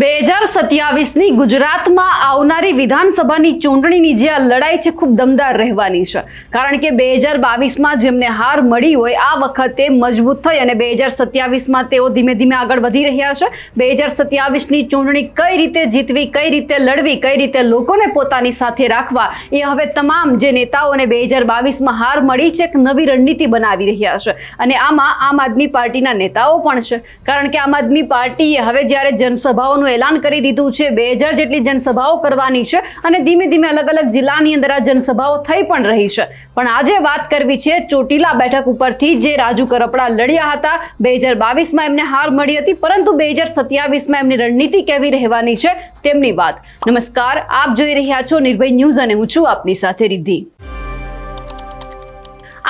બે હજાર સત્યાવીસની ગુજરાતમાં આવનારી વિધાનસભાની ચૂંટણીની જે આ લડાઈ છે ખૂબ દમદાર રહેવાની છે. કારણ કે બે હજાર બાવીસમાં જેમને હાર મળી હોય, આ વખતે મજબૂત થઈ અને બે હજાર સત્યાવીસમાં તેઓ ધીમે ધીમે આગળ વધી રહ્યા છે. બે હજાર સત્યાવીસની ચૂંટણી કઈ રીતે જીતવી, કઈ રીતે લડવી, કઈ રીતે લોકોને પોતાની સાથે રાખવા, એ હવે તમામ જે નેતાઓને બે હજાર બાવીસમાં હાર મળી છે, એક નવી રણનીતિ બનાવી રહ્યા છે. અને આમાં આમ આદમી પાર્ટીના નેતાઓ પણ છે. કારણ કે આમ આદમી પાર્ટીએ હવે જ્યારે જનસભાઓનું એલાન કરી દીધું છે. બે હજાર જેટલી જનસભાઓ કરવાની છે અને ધીમે ધીમે અલગ અલગ જિલ્લાની અંદર આ જનસભાઓ થઈ પણ રહી છે. પણ આજે વાત કરવી છે ચોટીલા બેઠક ઉપરથી જે રાજુ કરપડા લડ્યા હતા. બે હજાર બાવીસમાં એમને હાર મળી હતી, પરંતુ બે હજાર સત્યાવીસમાં એમની રણનીતિ કેવી રહેવાની છે તેમની વાત. નમસ્કાર, આપ જોઈ રહ્યા છો નિર્ભય ન્યૂઝ અને હું છું આપની સાથે રિદ્ધિ.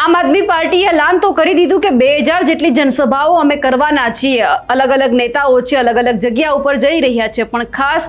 આમ આદમી પાર્ટીએ એલાન તો કરી દીધું કે બે હજાર જેટલી જનસભાઓ અમે કરવાના છીએ. અલગ અલગ નેતાઓ છે, અલગ અલગ જગ્યા ઉપર જઈ રહ્યા છે. પણ ખાસ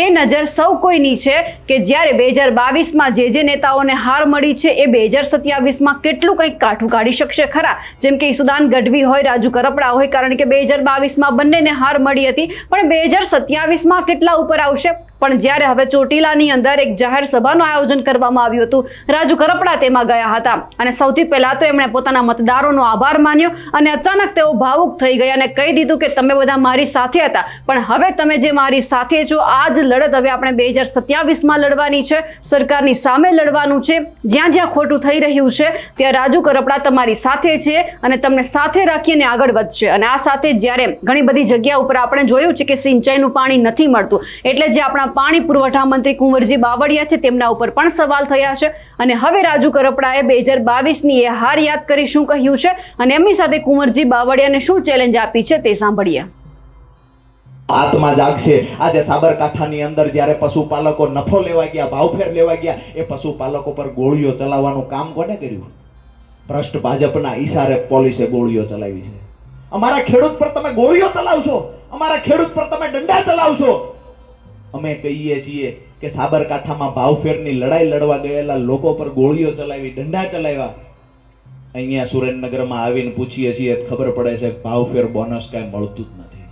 એ નજર સૌ કોઈની છે કે જ્યારે બે હજાર બાવીસમાં જે જે નેતાઓને હાર મળી છે, એ બે હજાર સત્યાવીસમાં કેટલું કંઈક કાઠું કાઢી શકશે? ખરા. જેમ કે ઈસુદાન ગઢવી હોય, રાજુ કરપડા હોય, કારણ કે બે હજાર બાવીસમાં બંનેને હાર મળી હતી. પણ બે હજાર સત્યાવીસમાં કેટલા ઉપર આવશે? પણ જ્યારે હવે ચોટીલાની અંદર એક જાહેર સભાનું આયોજન કરવામાં આવ્યું હતું, રાજુ કરપડા તેમાં ગયા હતા. અને સૌથી પહેલા તો એમણે પોતાના મતદારોનો આભાર માન્યો અને અચાનક તેઓ ભાવુક થઈ ગયા અને કહી દીધું કે તમે બધા મારી સાથે હતા. પણ હવે તમે જે મારી સાથે છો, આ જ લડત હવે આપણે બે હજાર સત્યાવીસમાં લડવાની છે, સરકારની સામે લડવાનું છે. જ્યાં જ્યાં ખોટું થઈ રહ્યું છે, ત્યાં રાજુ કરપડા તમારી સાથે છે અને તમને સાથે રાખીને આગળ વધશે. અને આ સાથે જ્યારે ઘણી બધી જગ્યા ઉપર આપણે જોયું છે કે સિંચાઈનું પાણી નથી મળતું, એટલે જે આપણા પાણી પુરવઠા મંત્રી કુંવરજી બાવળિયા છે. તેમના ઉપર પણ સવાલ થયા છે. અને હવે રાજુ કરપડાએ બે હજાર બાવીસની એ હાર યાદ કરી શું કહ્યું છે? અને એમની સાથે કુંવરજી બાવળિયાને શું ચેલેન્જ આપી છે તે સાંભળીએ. આત્મા જાગશે. આજે સાબરકાંઠાની અંદર જ્યારે પશુપાલકો નફો લેવા ગયા, ભાવફેર લેવા ગયા, એ પશુપાલકો પર ગોળીઓ ચલાવવાનું કામ કોને કર્યું? ભ્રષ્ટ ભાજપના ઈશારે પોલીસે ગોળીઓ ચલાવી છે. અમારા ખેડૂત પર તમે ગોળીઓ ચલાવશો. અમારા ખેડૂત પર તમે દંડા ચલાવશો. અમે કહીએ છીએ કે સાબરકાંઠામાં ભાવફેરની લડાઈ લડવા ગયેલા લોકો પર ગોળીઓ ચલાવી, દંડા ચલાવ્યા. અહીંયા સુરેન્દ્રનગરમાં આવીને પૂછીએ છીએ, ખબર પડે છે ભાવફેર બોનસ કાંઈ મળતું જ નથી.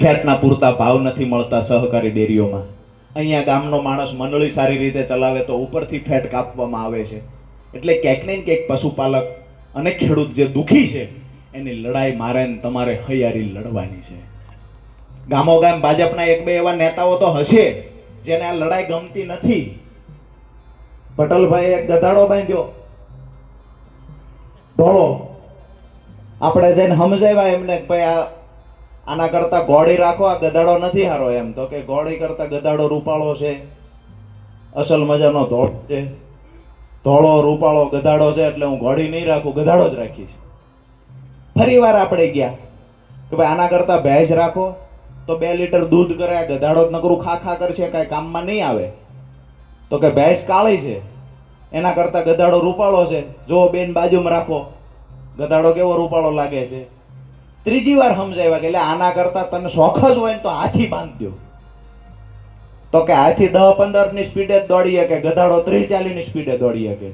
ફેટના પૂરતા ભાવ નથી મળતા સહકારી ડેરીઓમાં. અહીંયા ગામનો માણસ મંડળી સારી રીતે ચલાવે તો ઉપરથી ફેટ કાપવામાં આવે છે. એટલે ક્યાંક ને ક્યાંક પશુપાલક અને ખેડૂત જે દુઃખી છે, એની લડાઈ મારે તમારે હૈયારી લડવાની છે. ગામો ગામ ભાજપના એક બે એવા નેતાઓ તો હશે, જેને આ લડાઈ ગમતી નથી. પટલભાઈ એક ગધાડો બાંધ્યો. ધોળો. આપણે જઈને સમજાવ્યા એમને ભાઈ આ આના કરતા ઘોડી રાખો, આ ગધાડો નથી હારો એમ. તો કે ગોળી કરતા ગધાડો રૂપાળો છે. અસલ મજાનો ધોળ છે. ધોળો, રૂપાળો, ગધાડો છે એટલે હું ઘોડી નહીં રાખું, ગધાડો જ રાખીશ. ફરી વાર આપણે ગયા. કે ભાઈ આના કરતા ભેંસ રાખો. તો બે લીટર દૂધ કરે આ ગધાડો નકરું ખા ખા કરશે, કાંઈ કામમાં નહીં આવે. તો કે ભેંસ કાળી છે, એના કરતા ગધાડો રૂપાળો છે. જો બેન બાજુમાં રાખો, ગધાડો કેવો રૂપાળો લાગે છે? ત્રીજી વાર સમજાવ્યા કે એટલે આના કરતાં તને શોખ જ હોય ને તો હાથી બાંધજો તો કે હાથી દસ પંદરની સ્પીડે જ દોડી શકે ગધાડો ત્રીસ ચાલીસની સ્પીડે દોડી શકે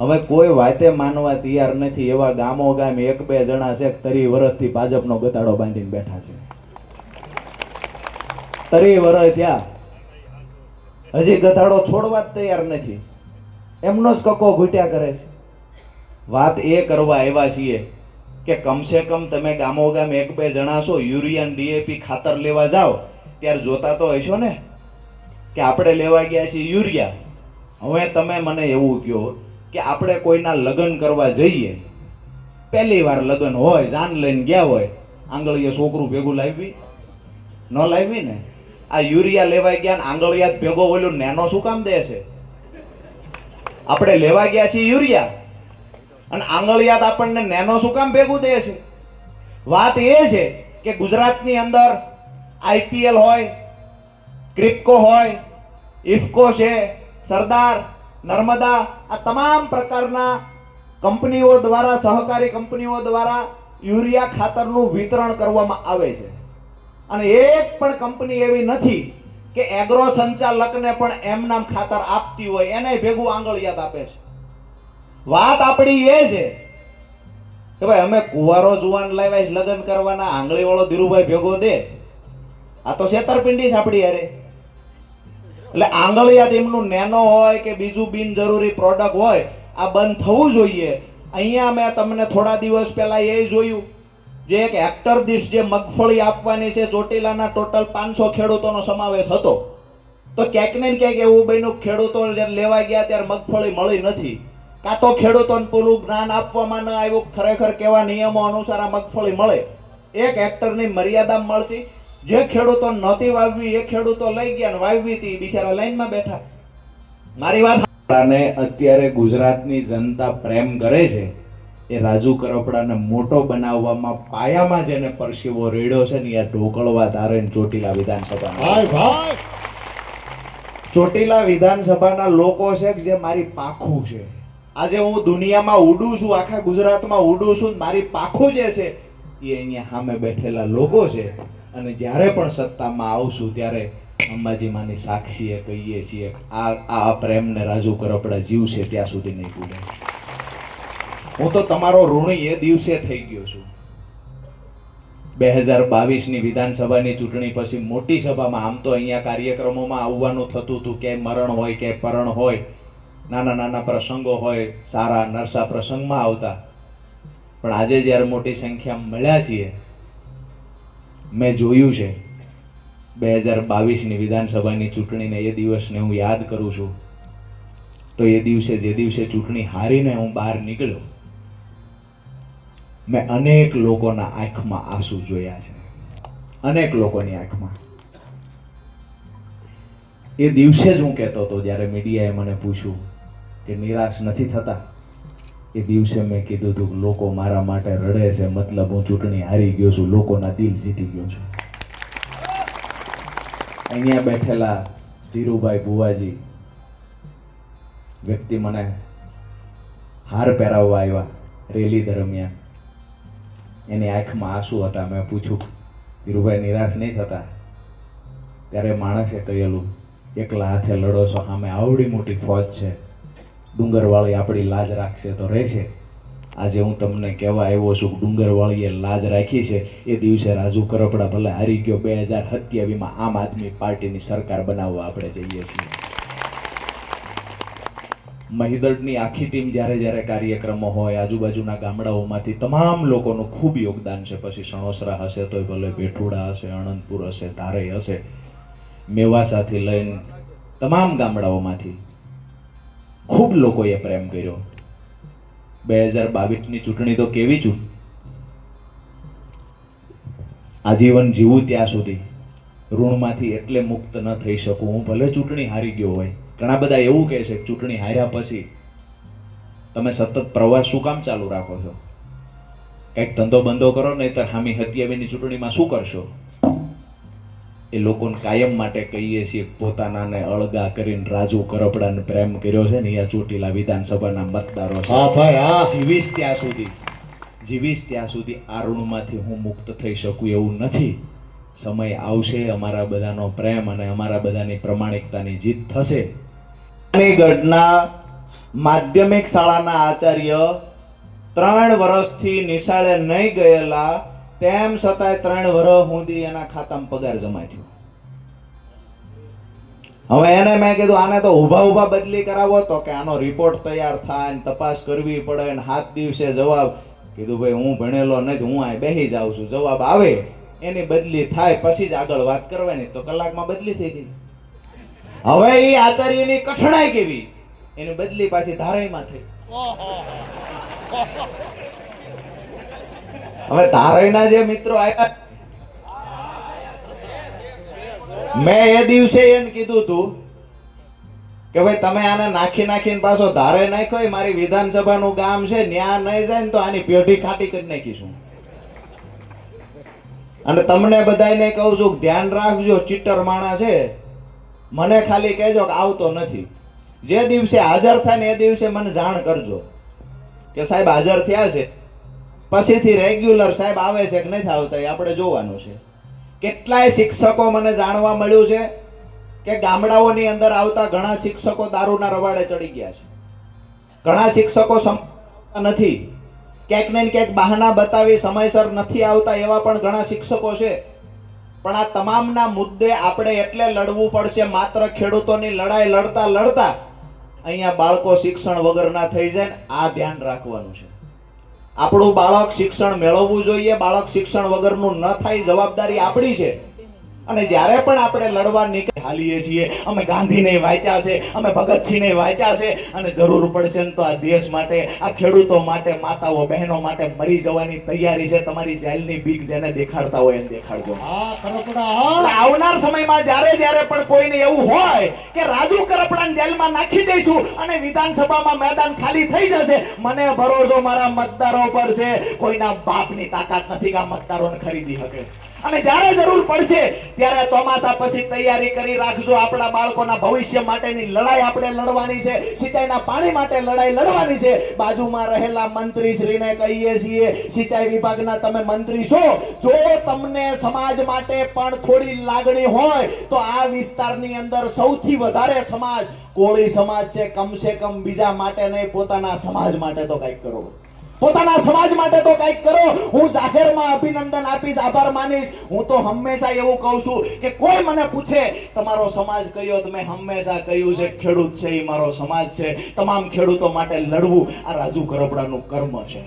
હવે કોઈ વાતે માનવા તૈયાર નથી. એવા ગામો ગામ એક બે જણા છે, તરી વર્ષથી ભાજપનો ગતાડો બાંધીને બેઠા છે. તરી વર્ષ થયા. હજી ગતાડો છોડવા જ તૈયાર નથી. એમનો જ કકો ઘૂંટ્યા કરે છે. વાત એ કરવા આવ્યા છીએ કે કમસે કમ તમે ગામો ગામ એક બે જણા છો, યુરિયા ડીએપી ખાતર લેવા જાઓ, ત્યારે જોતા તો હશો ને કે આપણે લેવા ગયા છીએ યુરિયા. હવે તમે મને એવું કહો કે આપણે કોઈના લગ્ન કરવા જઈએ, પહેલી વાર લગ્ન હોય, જાન લઈને ગયા હોય, આંગળીએ છોકરું ભેગું લાવી, ન લાવી ને? આ યુરિયા લેવા ગયા ને આંગળિયા ભેગો ઓલું નેનો શું કામ દે છે? આપણે લેવા ગયા છીએ યુરિયા, અને આંગળિયાત આપણને નેનો શું કામ ભેગું દે છે? વાત એ છે કે ગુજરાતની અંદર આઈપીએલ હોય ક્રિપકો હોય, ઇફકો છે, સરદાર નર્મદા, આ તમામ પ્રકારના કંપનીઓ દ્વારા, સહકારી કંપનીઓ દ્વારા યુરિયા ખાતરનું વિતરણ કરવામાં આવે છે. અને એક પણ કંપની એવી નથી કે એગ્રો સંચાલકને પણ એમનામ ખાતર આપતી હોય, એને ભેગું આંગળિયાત આપે છે. વાત આપણી એ છે કે ભાઈ, અમે કુંવારો જુવાન લાવ્યા લગ્ન કરવાના, આંગળીવાળો ધીરુભાઈ ભેગો દે. આ તો છેતરપિંડી સાંપડી યારે એટલે આંગળિયાત એમનું નેનો હોય કે બીજું બિનજરૂરી પ્રોડક્ટ હોય, આ બંધ થવું જોઈએ. અહીંયા મેં તમને થોડા દિવસ પહેલાં એ જોયું. જે એક હેક્ટર દીઠ જે મગફળી આપવાની છે, ચોટીલાના ટોટલ પાંચસો ખેડૂતોનો સમાવેશ હતો. તો ક્યાંક ને ક્યાંક એવું બન્યું ખેડૂતો જ્યારે લેવા ગયા ત્યારે મગફળી મળી નથી. કાં તો ખેડૂતોને પૂરું જ્ઞાન આપવામાં ન આવ્યું, ખરેખર કેવા નિયમો અનુસાર આ મગફળી મળે. એક હેક્ટરની મર્યાદા મળતી જે ખેડૂતો નહોતી વાવવી એ ખેડૂતો લઈ ગયા ને વાવવી હતી બિચારા લાઈનમાં બેઠા. મારી વાત અને અત્યારે ગુજરાતની જનતા પ્રેમ કરે છે એ રાજુ કરપડાને મોટો બનાવવામાં પાયામાં જેને પરસીવો રેડ્યો છે ને એ ઢોકળવા તારે ચોટીલા વિધાનસભા ભાઈ ભાઈ. ચોટીલા વિધાનસભાના લોકો છે જે મારી પાખું છે. આજે હું દુનિયામાં ઉડું છું આખા ગુજરાતમાં ઉડું છું મારી પાખું જે છે એ અહીંયા સામે બેઠેલા લોકો છે. અને જ્યારે પણ સત્તામાં આવશું ત્યારે અંબાજીમાંની સાક્ષીએ કહીએ છીએ આ આ પ્રેમને રાજુ કરપડા જીવશે ત્યાં સુધી નહીં ભૂલે. હું તો તમારો ઋણી એ દિવસે થઈ ગયો છું. બે હજાર બાવીસની વિધાનસભાની ચૂંટણી પછી મોટી સભામાં આમ તો અહીંયા કાર્યક્રમોમાં આવવાનું થતું હતું, કે મરણ હોય, કે પરણ હોય, નાના નાના પ્રસંગો હોય, સારા નરસા પ્રસંગમાં આવતા. પણ આજે જ્યારે મોટી સંખ્યામાં મળ્યા છીએ મેં જોયું છે. બે હજાર બાવીસની વિધાનસભાની ચૂંટણીને એ દિવસને હું યાદ કરું છું. તો એ દિવસે જે દિવસે ચૂંટણી હારીને હું બહાર નીકળ્યો, મેં અનેક લોકોના આંખમાં આંસુ જોયા છે. અનેક લોકોની આંખમાં. એ દિવસે જ હું કહેતો હતો, જ્યારે મીડિયાએ મને પૂછ્યું કે નિરાશ નથી થતા? એ દિવસે મેં કીધું હતું કે લોકો મારા માટે રડે છે, મતલબ હું ચૂંટણી હારી ગયો છું, લોકોના દિલ જીતી ગયો છું. અહીંયા બેઠેલા ધીરુભાઈ બુવાજી વ્યક્તિ મને હાર પહેરાવવા આવ્યા રેલી દરમિયાન. એની આંખમાં આંસુ હતા. મેં પૂછ્યું, ધીરુભાઈ, નિરાશ નહીં થતા? ત્યારે માણસે કહેલું, એકલા હાથે લડો છો, સામે આવડી મોટી ફોજ છે. ડુંગરવાળી આપણી લાજ રાખશે તો રહેશે. આજે હું તમને કહેવા આવ્યો છું, ડુંગરવાળીએ લાજ રાખી છે. એ દિવસે રાજુ કરપડા ભલે હારી ગયો, બે હજાર સત્યાવીસમાં આમ આદમી પાર્ટીની સરકાર બનાવવા આપણે જઈએ છીએ. મહિદળની આખી ટીમ જ્યારે જ્યારે કાર્યક્રમો હોય, આજુબાજુના ગામડાઓમાંથી તમામ લોકોનું ખૂબ યોગદાન છે. પછી સણોસરા હશે, તોય ભલે ભેઠુડા હશે અણંતપુર હશે ધારે હશે. મેવાસાથી લઈને તમામ ગામડાઓમાંથી ખૂબ લોકોએ પ્રેમ કર્યો. બે હજાર બાવીસની ચૂંટણી તો કેવી છું? આજીવન જીવું ત્યાં સુધી. ઋણમાંથી એટલે મુક્ત ન થઈ શકું. હું ભલે ચૂંટણી હારી ગયો હોય. ઘણા બધા એવું કહે છે ચૂંટણી હાર્યા પછી તમે સતત પ્રવાસ શું કામ ચાલુ રાખો છો? કંઈક ધંધો બંધો કરો નહીં તો હામી હત્યાવીની ચૂંટણીમાં શું કરશો? એ લોકોને કાયમ માટે કહીએ છીએ પોતાનાને અળગા કરીને રાજુ કરપડાને પ્રેમ કર્યો છે ને અહીંયા ચોટીલા વિધાનસભાના મતદારો છે. હા ભાઈ હા. જીવીશ ત્યાં સુધી જીવીશ ત્યાં સુધી આ ઋણમાંથી હું મુક્ત થઈ શકું એવું નથી. સમય આવશે અમારા બધાનો પ્રેમ અને અમારા બધાની પ્રમાણિકતાની જીત થશે. ગઢના માધ્યમિક શાળાના આચાર્ય ત્રણ વર્ષથી નિશાળે નહીં ગયેલા તેમ છતાંય ત્રણ વર્ષ સુધી એના ખાતામાં પગાર જમા થયો. હવે એને મેં કીધું, આને તો ઊભા ઊભા બદલી કરાવો તો કે આનો રિપોર્ટ તૈયાર થાય ને તપાસ કરવી પડે ને સાત દિવસે જવાબ. કીધું, ભાઈ, હું ભણેલો નથી, હું અહીં બેસી જાઉં છું. જવાબ આવે, એની બદલી થાય, પછી જ આગળ વાત કરવાની, તો કલાકમાં બદલી થઈ ગઈ. હવે એ આચાર્યની કઠણાઈ કેવી? એની બદલી પાછી ધારાઈમાં થઈ. હવે ધારાઈના જે મિત્રો આવ્યા મેં એ દિવસે એને કીધું તું કે ભાઈ તમે આને નાખી નાખીને પાછો ધારે નાખ્યો મારી વિધાનસભાનું ગામ છે, ન્યા નહીં જાય ને તો આની પેઢી ખાટી કરી નાખીશું. અને તમને બધાને કહું છું, ધ્યાન રાખજો ચિટર માણા છે. મને ખાલી કહેજો કે આવતો નથી. જે દિવસે હાજર થાય ને એ દિવસે મને જાણ કરજો કે સાહેબ હાજર થયા છે. પછીથી રેગ્યુલર સાહેબ આવે છે કે નથી આવતા એ આપણે જોવાનું છે. કેટલાય શિક્ષકો મને જાણવા મળ્યું છે કે ગામડાઓની અંદર આવતા ઘણા શિક્ષકો દારૂના રવાડે ચડી ગયા છે. ઘણા શિક્ષકો નથી. ક્યાંક ને ક્યાંક બહાના બતાવી સમયસર નથી આવતા એવા પણ ઘણા શિક્ષકો છે. પણ આ તમામના મુદ્દે આપણે એટલે લડવું પડશે માત્ર ખેડૂતોની લડાઈ લડતા લડતા અહીંયા બાળકો શિક્ષણ વગરના થઈ જાય આ ધ્યાન રાખવાનું છે. આપણું બાળક શિક્ષણ મેળવવું જોઈએ બાળક શિક્ષણ વગરનું ન થાય જવાબદારી આપણી છે. અને જ્યારે પણ આપણે લડવા નીકળી હાલીએ છીએ અમે ગાંધીને વાંચ્યા છે અમે ભગતસિંહને વાંચ્યા છે અને જરૂર પડશે ને તો આ દેશ માટે આ ખેડૂતો માટે માતાઓ બહેનો માટે મરી જવાની તૈયારી છે. તમારી જેલની બીક જેને દેખાડતા હોય એને દેખાડજો. આવનાર સમયમાં જ્યારે જ્યારે પણ કોઈને એવું હોય કે રાજુ કરપડાને જેલમાં નાખી દઈશું અને વિધાનસભામાં મેદાન ખાલી થઈ જશે મને ભરોસો મારા મતદારો પર છે. કોઈના બાપની તાકાત નથી કે આ મતદારોને ખરીદી શકે. અને જ્યારે જરૂર પડશે, ત્યારે ચોમાસા પછી તૈયારી કરી રાખજો. આપણા બાળકોના ભવિષ્ય માટેની લડાઈ આપણે લડવાની છે. લડાઈ લડવાની છે. બાજુમાં રહેલા મંત્રી શ્રીને કહીએ છીએ, સિંચાઈ વિભાગના તમે મંત્રી છો. જો તમને સમાજ માટે પણ થોડી લાગણી હોય, તો આ વિસ્તારની અંદર સૌથી વધારે સમાજ કોળી સમાજ છે. કમસે કમ બીજા માટે નહીં, પોતાના સમાજ માટે તો કંઈક કરો. પોતાના સમાજ માટે તો કંઈક કરો. હું જાહેરમાં અભિનંદન આપીશ, આભાર માનીશ. હું તો હંમેશા એવું કહું છું કે કોઈ મને પૂછે, તમારો સમાજ કયો? તો મેં હંમેશા કહ્યું છે, ખેડૂત છે એ મારો સમાજ છે. તમામ ખેડૂતો માટે લડવું આ રાજુ કરપડાનું કર્મ છે.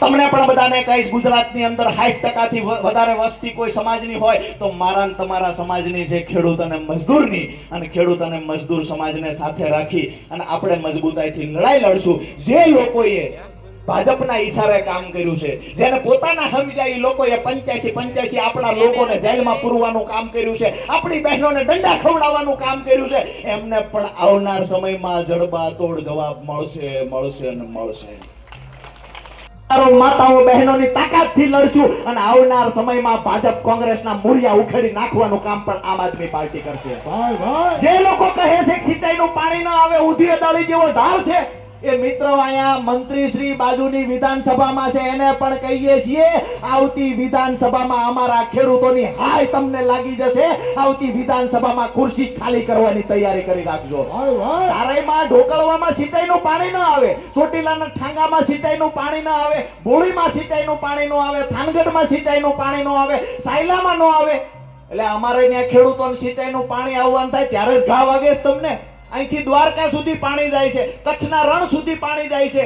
તમને પણ બધાને કહીશ, ગુજરાતની અંદર 60% ટકાથી વધારે વસ્તી કોઈ સમાજની હોય, તો મારા તમારા સમાજની છે, ખેડૂત અને મજદૂરની. અને ખેડૂત અને મજદૂર સમાજને સાથે રાખી અને આપણે મજબૂતાઈથી લડાઈ લડશું. જે લોકોએ ભાજપના ઈશારે કામ કર્યું છે. જેને પોતાના સમજાય લોકોએ પંચ્યાસી પંચ્યાસી આપણા લોકોને જેલમાં પૂરવાનું કામ કર્યું છે. આપણી બહેનોને દંડા ખવડાવવાનું કામ કર્યું છે. એમને પણ આવનાર સમયમાં જડબાતોડ જવાબ મળશે મળશે અને મળશે. માતાઓ બહેનોની તાકાતથી લડશું અને આવનાર સમયમાં ભાજપ કોંગ્રેસના મૂળિયા ઉખેડી નાખવાનું કામ પણ આમ આદમી પાર્ટી કરશે. જે લોકો કહે છે સિંચાઈનું પાણી ન આવે ઊંધી અદાળી જેવો ઢાળ છે એ મિત્રો અહીંયા મંત્રી શ્રી બાજુની વિધાનસભામાં છે એને પણ કહીએ છીએ આવતી વિધાનસભામાં અમારા ખેડૂતોની હાય તમને લાગી જશે આવતી વિધાનસભામાં ખુરશી ખાલી કરવાની તૈયારી કરી રાખજો. તારાઈમાં ઢોકળવામાં સિંચાઈનું પાણી ન આવે ચોટીલાના ઠાંગામાં સિંચાઈનું પાણી ન આવે બોળીમાં સિંચાઈનું પાણી ન આવે થાનગઢમાં સિંચાઈનું પાણી ન આવે સાયલામાં ન આવે. એટલે અમારે ત્યાં ખેડૂતોને સિંચાઈનું પાણી આવવાનું થાય ત્યારે જ ઘા વાગે તમને. અહીંથી દ્વારકા સુધી પાણી જાય છે, કચ્છના રણ સુધી પાણી જાય છે.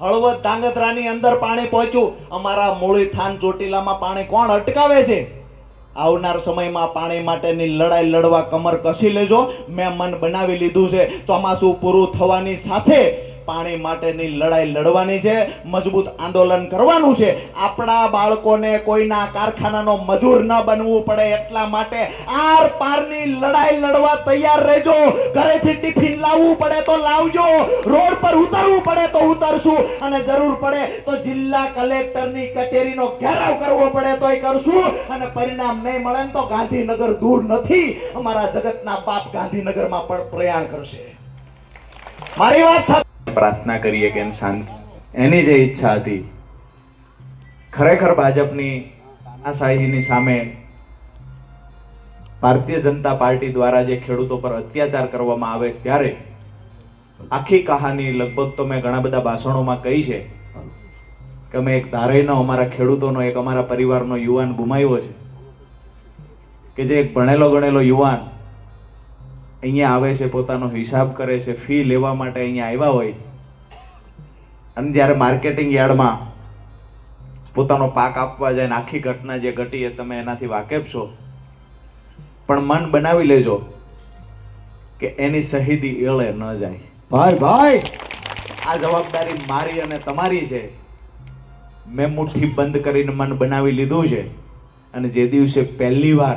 હળવદ ધાંગધ્રાની અંદર પાણી પહોંચ્યું. અમારા મૂળી થાન ચોટીલામાં પાણી કોણ અટકાવે છે? આવનાર સમયમાં પાણી માટેની લડાઈ લડવા કમર કસી લેજો. મેં મન બનાવી લીધું છે. ચોમાસું પૂરું થવાની સાથે પાણી માટેની લડાઈ લડવાની છે, મજબૂત આંદોલન કરવાનું છે. આપણા બાળકોને કોઈના કારખાનાનો મજૂર ન બનવું પડે એટલા માટે આર પારની લડાઈ લડવા તૈયાર રહેજો. ઘરેથી ટિફિન લાવવું પડે તો લાવજો. રોડ પર ઉતરવું પડે તો ઉતરશું. અને જરૂર પડે તો જિલ્લા કલેક્ટરની કચેરીનો ઘેરાવ કરવો પડે તોય કરશું. અને પરિણામ નહીં મળે તો ગાંધીનગર દૂર નથી. અમારા જગતના બાપ ગાંધીનગરમાં પણ પ્રયાણ કરશે. મારી વાત પ્રાર્થના કરીએ કે શાંતિ એની જે ઈચ્છા હતી, ખરેખર ભાજપની તાનાશાહીની સામે ભારતીય જનતા પાર્ટી દ્વારા જે ખેડૂતો પર અત્યાચાર કરવામાં આવે છે ત્યારે આખી કહાની લગભગ તો મેં ઘણા બધા ભાષણોમાં કહી છે કે અમે એક ધારાઈનો, અમારા ખેડૂતોનો, એક અમારા પરિવારનો યુવાન ગુમાવ્યો છે કે જે એક ભણેલો ગણેલો યુવાન અહીંયા આવે છે પોતાનો હિસાબ કરે છે ફી લેવા માટે અહીંયા આવ્યા હોય. અને જ્યારે માર્કેટિંગ યાર્ડમાં પોતાનો પાક આપવા જાય ને આખી ઘટના જે ઘટી એ તમે એનાથી વાકેફ છો પણ મન બનાવી લેજો કે એની શહીદી એળે ન જાય. ભાઈ ભાઈ! આ જવાબદારી મારી અને તમારી છે. મેં મુઠ્ઠી બંધ કરીને મન બનાવી લીધું છે. અને જે દિવસે પહેલી વાર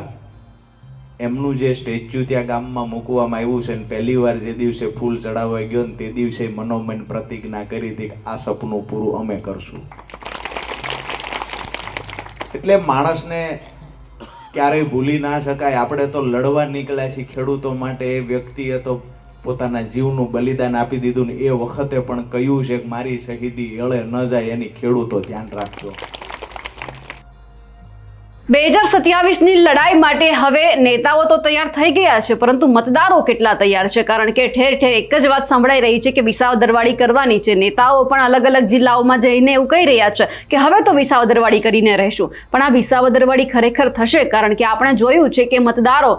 એમનું જે સ્ટેચ્યુ ત્યાં ગામમાં મૂકવામાં આવ્યું છે ને પહેલી વાર જે દિવસે ફૂલ ચડાવવા ગયો ને તે દિવસે મનોમન પ્રતિજ્ઞા કરી હતી કે આ સપનું પૂરું અમે કરશું. એટલે માણસને ક્યારેય ભૂલી ના શકાય. આપણે તો લડવા નીકળ્યા છીએ ખેડૂતો માટે. એ વ્યક્તિએ તો પોતાના જીવનું બલિદાન આપી દીધું ને એ વખતે પણ કહ્યું છે કે મારી શહીદી એળે ન જાય એની ખેડૂતો ધ્યાન રાખજો. બે હજાર સત્યાવીસની લડાઈ માટે હવે નેતાઓ તો તૈયાર થઈ ગયા છે, પરંતુ મતદારો કેટલા તૈયાર છે? કારણ કે ઠેર ઠેર એક જ વાત સંભળાઈ રહી છે કે વિસાવ દરવાળી કરવાની છે. નેતાઓ પણ અલગ અલગ જિલ્લાઓમાં જઈને એવું કહી રહ્યા છે કે હવે તો વિસાવ દરવાળી કરીને રહેશું. પણ આ વિસાવ દરવાળી ખરેખર થશે? કારણ કે આપણે જોયું છે કે મતદારો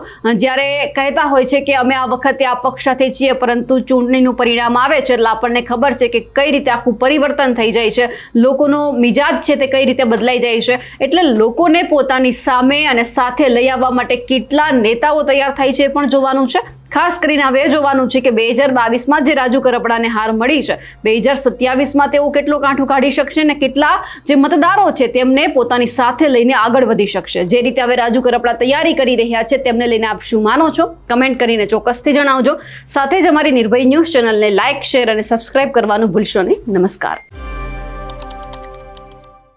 જ્યારે કહેતા હોય છે કે અમે આ વખતે આ પક્ષ સાથે છીએ, પરંતુ ચૂંટણીનું પરિણામ આવે છે, એટલે આપણને ખબર છે કે કઈ રીતે આખું પરિવર્તન થઈ જાય છે. લોકોનો મિજાજ છે તે કઈ રીતે બદલાઈ જાય છે? એટલે લોકોને પોતાની સામે અને સાથે લઈ આવવા માટે કેટલા નેતાઓ તૈયાર થાય છે પણ જોવાનું છે. ખાસ કરીને હવે જોવાનું છે કે બે હજાર બાવીસમાં જે રાજુ કરપડાને હાર મળી છે, બે હજાર સત્યાવીસમાં તેઓ કેટલો કાંઠું કાઢી શકશે અને કેટલા જે મતદારો છે તેમને પોતાની સાથે લઈને આગળ વધી શકશે. જે રીતે હવે રાજુ કરપડા તૈયારી કરી રહ્યા છે તેમને લઈને આપ શું માનો છો? કમેન્ટ કરીને ચોક્કસથી જણાવજો. સાથે જ અમારી નિર્ભય ન્યૂઝ ચેનલને લાઇક શેર અને સબસ્ક્રાઇબ કરવાનું ભૂલશો નહીં. નમસ્કાર.